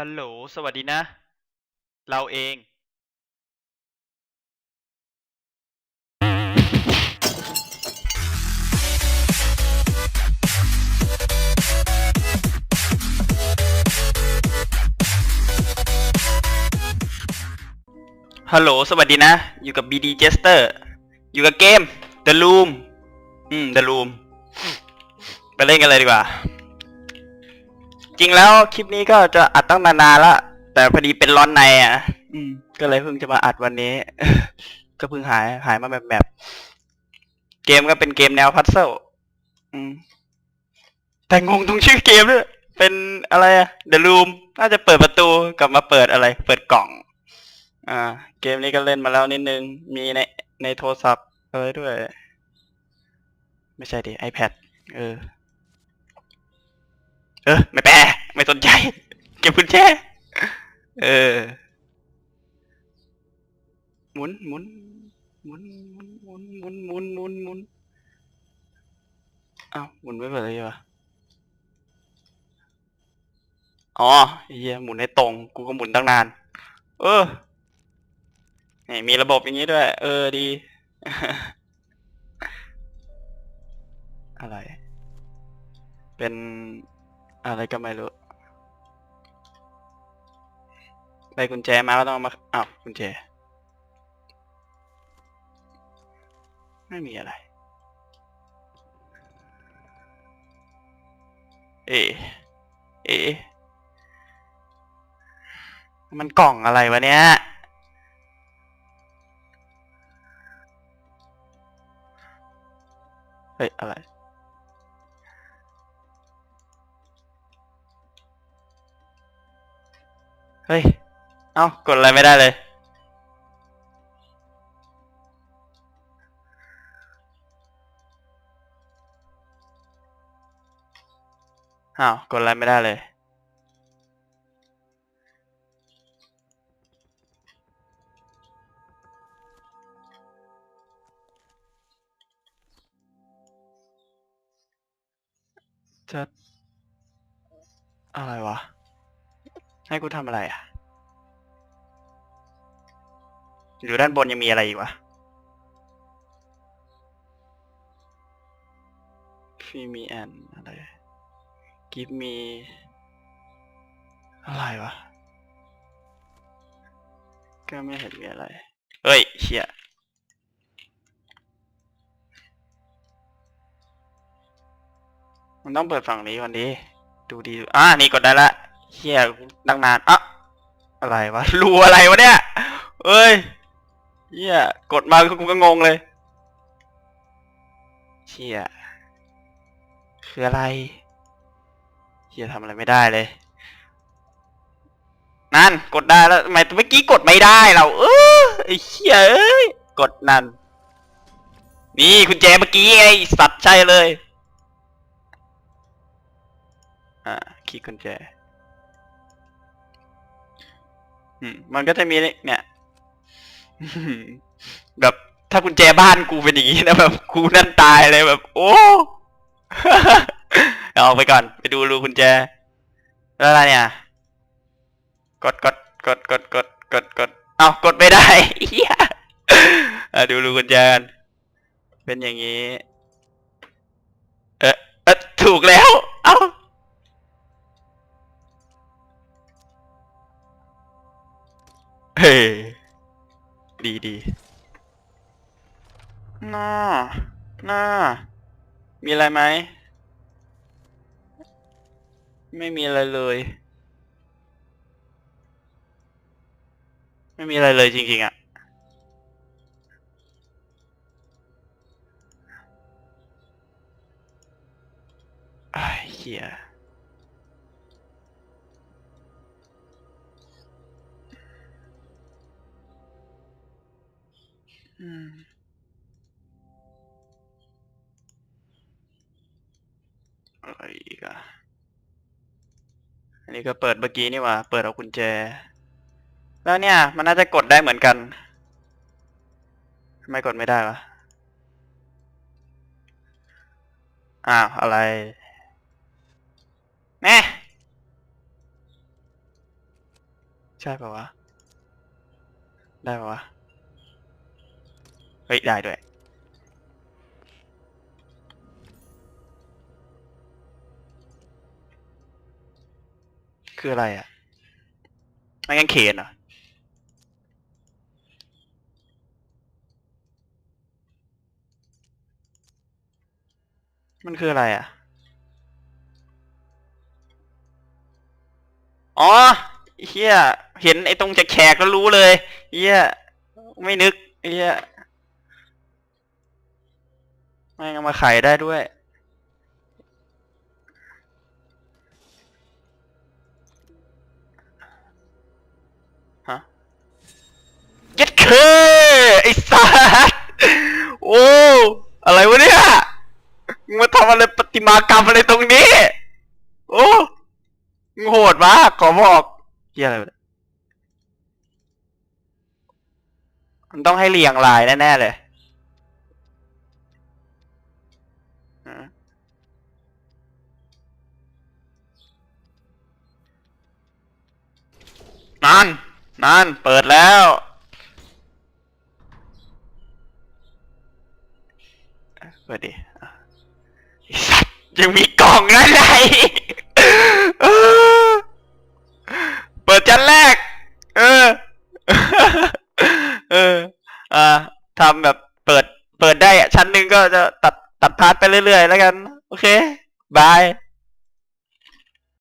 ฮัลโหล สวัสดีนะ เราเอง ฮัลโหล สวัสดีนะ อยู่กับ BD Jester อยู่กับเกม The Room อืม The Room ไปเล่นกันเลยดีกว่า จริงแล้วคลิปนี้ก็จะอัดตั้งนานๆละแต่พอดีเป็นร้อนในอะ อืม ก็เลยเพิ่งจะมาอัดวันนี้ ก็เพิ่งหายหายมาแบบแบบเกมก็เป็นเกมแนวพัซเซิลอืม แต่งงตรงชื่อเกมด้วยเป็นอะไรอะ The Room น่าจะเปิดประตูกลับมาเปิดอะไร เปิดกล่อง อ่า เกมนี้ก็เล่นมาแล้วนิดนึง มีในในโทรศัพท์อะไรด้วย ไม่ใช่ดิ iPad เออ เออ ไม่แปลไม่สนใจ เก็บกุญแจเออ หมุนหมุนหมุนหมุนหมุนหมุนหมุนหมุนหมุนอ้าวหมุนไม่เปิดเลยวะอ๋อไอ้เฮียหมุนให้ตรง กูก็หมุนตั้งนาน เออนี่มีระบบอย่างนี้ด้วย เออดี อะไร เป็น อะไรก็ไม่รู้ได้กุญแจมาก็ต้องเอามาอ้าวกุญแจ ไม่มีอะไร เอ เอ มันกล่องอะไรวะเนี่ยเฮ้ยอะไร เฮ้ย เอ้ากดอะไรไม่ได้เลย อ้าว กดอะไรไม่ได้เลย จะ อะไรวะ ให้กูทำอะไรอะ อยู่ด้านบนยังมีอะไรอีกวะฟีมีแอนอะไร กิฟมี อะไรวะ ก็ไม่เห็นมีอะไร เฮ้ยเชี่ยมันต้องเปิดฝั่งนี้ก่อนดี ดูดี อ่านี่กดได้ละ เชี่ยตั้งนานอะอะไรวะรูอะไรวะเนี่ยเอ้ยเชี่ยกดมากูก็งงเลยเชี่ยคืออะไรเชี่ยทำอะไรไม่ได้เลย นั่นกดได้แล้วทำไมเมื่อกี้กดไม่ได้เราเออไอ้เชี่ยเอ้ยกดนั่นนี่คุณแจเมื่อกี้ไงสัตว์ใช่เลย อ่าคีย์กุญแจ อืมมันก็จะมีเนี่ย แบบถ้ากุญแจบ้านกูเป็นอย่างนี้นะแบบกูนั่นตายเลยแบบ โอ้เอาไปก่อน ไปดูรูกุญแจ แล้วอะไรเนี่ย กดกดกดกดกดกดกดเอากดไม่ได้เหี้ยอะดูรูกุญแจกันเป็นอย่างนี้ เฮ้ดีดีน่าน่ามีอะไรไหม ไม่มีอะไรเลย ไม่มีอะไรเลยจริงๆอะ่ะไอ้เอืมอะไรอีกอะอันนี้ก็เปิดเมื่อกี้นี่ว่า เปิดเอากุญแจ แล้วเนี่ย มันน่าจะกดได้เหมือนกันทำไมกดไม่ได้วะ อ้าว อะไร แม่ ใช่ปะวะ ได้ปะวะ เฮ้ย ได้ด้วย คืออะไรอะไม่งั้นเขนเหรอมันคืออะไรอะ อ๋อเฮียเห็นไอ้ตรงจะแขกแล้วรู้เลยเฮียไม่นึกเฮีย แม่งเอามาขายได้ด้วย ฮะเย็ดเคไอ้สัสโอ้ อะไรวะเนี่ย มึงมาทำอะไรประติมากรรมอะไรตรงนี้ โอ้มึงโหดมากขอบอกเฮียอะไรวะเนี่ยมันต้องให้เรียงลายแน่ๆเลย นั่นนั่นเปิดแล้ว เปิดดิยังมีกล่องนั่นไงเปิดชั้นแรก เออ เออ อ่าทำแบบเปิด เปิดได้อะชั้นหนึ่งก็จะตัดตัดพาร์ทไปเรื่อยๆแล้วกัน โอเค บาย